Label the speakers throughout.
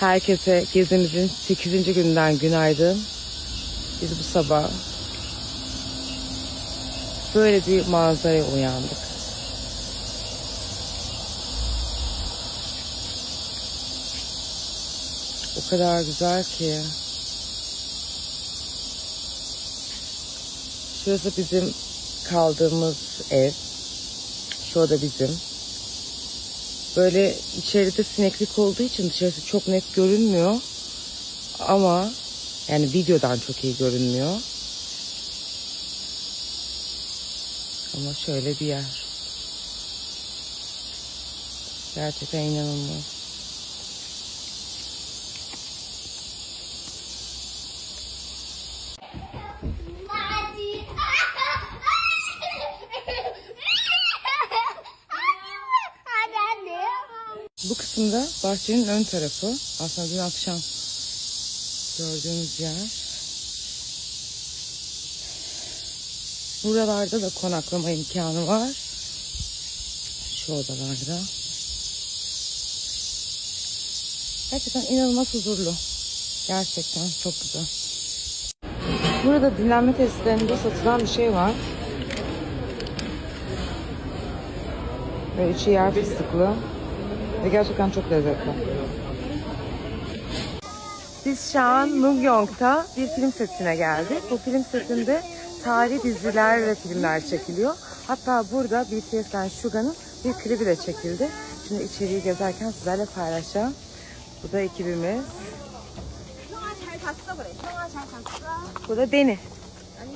Speaker 1: Herkese gezimizin 8. günden günaydın. Biz bu sabah böyle bir manzaraya uyandık. O kadar güzel ki. Şurası bizim kaldığımız ev. Şu da bizim. Böyle içeride sineklik olduğu için dışarısı çok net görünmüyor. Ama yani videodan çok iyi görünmüyor. Ama şöyle bir yer. Gerçekten inanılmaz. Bu kısımda bahçenin ön tarafı. Aslında dün akşam gördüğünüz yer. Buralarda da konaklama imkanı var. Şu odalarda. Gerçekten inanılmaz huzurlu. Gerçekten çok güzel. Burada dinlenme tesislerinde satılan bir şey var. Ve içi yer fıstıklı. Ve gerçekten çok lezzetli. Biz şu an Mugyeong'da bir film setine geldik. Bu film setinde tarihi diziler ve filmler çekiliyor. Hatta burada BTS'den Suga'nın bir klibi de çekildi. Şimdi içeriği gezerken sizlerle paylaşacağım. Bu da ekibimiz. Bu da Deni.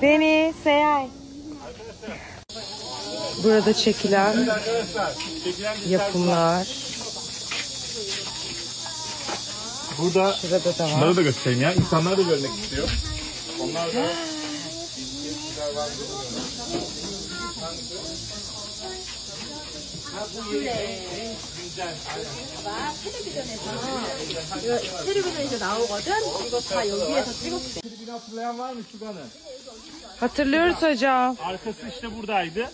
Speaker 1: Deni, Seyay. Burada çekilen yapımlar.
Speaker 2: Burada
Speaker 1: Burada da var.
Speaker 2: şunları da göstereyim ya. İnsanlar da görmek istiyor. Onlar da
Speaker 3: 이거 텔레비전에서 나오거든? 이거 다 여기에서 찍었대.
Speaker 2: klibini hatırlayan var mı Şugan'ı?
Speaker 1: Hatırlıyoruz hocam.
Speaker 2: Arkası işte buradaydı.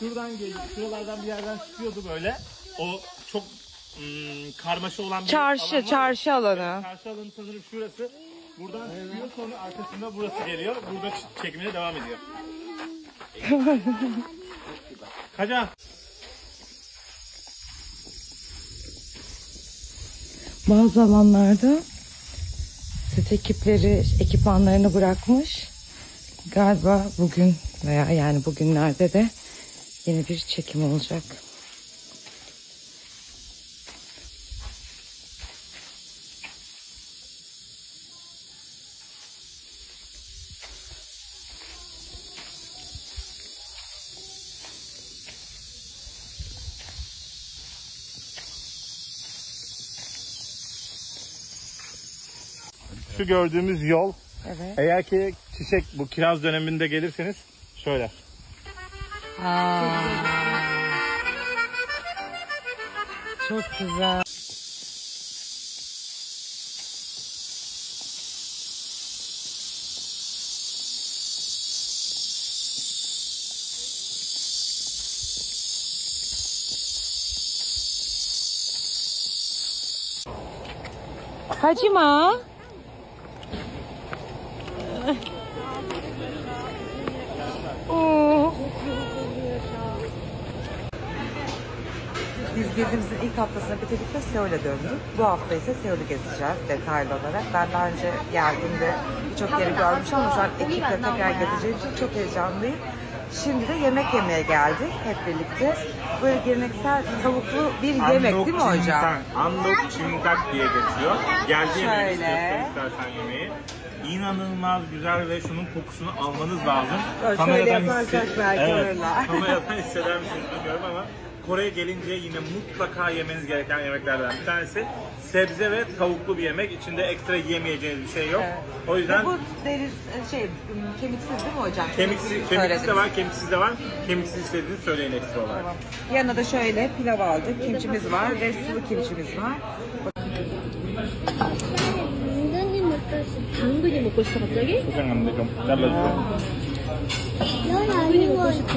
Speaker 2: Şuradan gelip şuralardan bir yerden çıkıyordu böyle. O çok ım, karmaşa olan bir
Speaker 1: Çarşı,
Speaker 2: alan var.
Speaker 1: çarşı alanı.
Speaker 2: Çarşı alanı sanırım şurası. Buradan çıkıyor sonra arkasında burası geliyor. Burada ç- çekimine devam ediyor. Kaca.
Speaker 1: Bazı alanlarda set ekipleri ekipmanlarını bırakmış. Galiba bugün veya yani bugünlerde de yeni bir çekim olacak.
Speaker 2: Şu gördüğümüz yol
Speaker 1: Evet.
Speaker 2: eğer ki çiçek bu kiraz döneminde gelirseniz şöyle.
Speaker 1: Çok güzel. 하 biz gezimizin ilk haftasını bitirdikçe Seul'e döndük. Bu hafta ise Seul'ü gezeceğiz detaylı olarak. Ben daha önce geldiğimde birçok yeri görmüşüm ama şu an ekiple tekrar gezeceğim için çok heyecanlıyım. Şimdi de yemek yemeye geldik hep birlikte. Böyle geleneksel tavuklu bir yemek değil mi hocam?
Speaker 2: Andok Çimdak diye geçiyor. Geldi yemeği
Speaker 1: Şöyle.
Speaker 2: istiyorsan istersen yemeği. İnanılmaz güzel ve şunun kokusunu almanız lazım.
Speaker 1: Şöyle yaparsak belki
Speaker 2: evet,
Speaker 1: alırlar.
Speaker 2: Kameradan hisseder misiniz bilmiyorum ama Kore'ye gelince yine mutlaka yemeniz gereken yemeklerden bir tanesi sebze ve tavuklu bir yemek. İçinde ekstra yiyemeyeceğiniz bir şey yok.
Speaker 1: Evet.
Speaker 2: O yüzden
Speaker 1: Ve bu deri şey kemiksiz değil mi hocam?
Speaker 2: kemiksiz,
Speaker 1: Kemiksiz
Speaker 2: kemiksiz de
Speaker 1: söylediniz.
Speaker 2: var, kemiksiz de var. Kemiksiz istediğinizi söyleyin ekstra olarak.
Speaker 1: Tamam. Yanına da şöyle pilav aldık. Kimçimiz var ve sulu kimçimiz var.
Speaker 3: 당근이 먹고 싶어. 당근이 먹고 싶어, 갑자기?
Speaker 2: Sosyal 좀 잘라주세요.
Speaker 3: 당근이 먹고 싶어.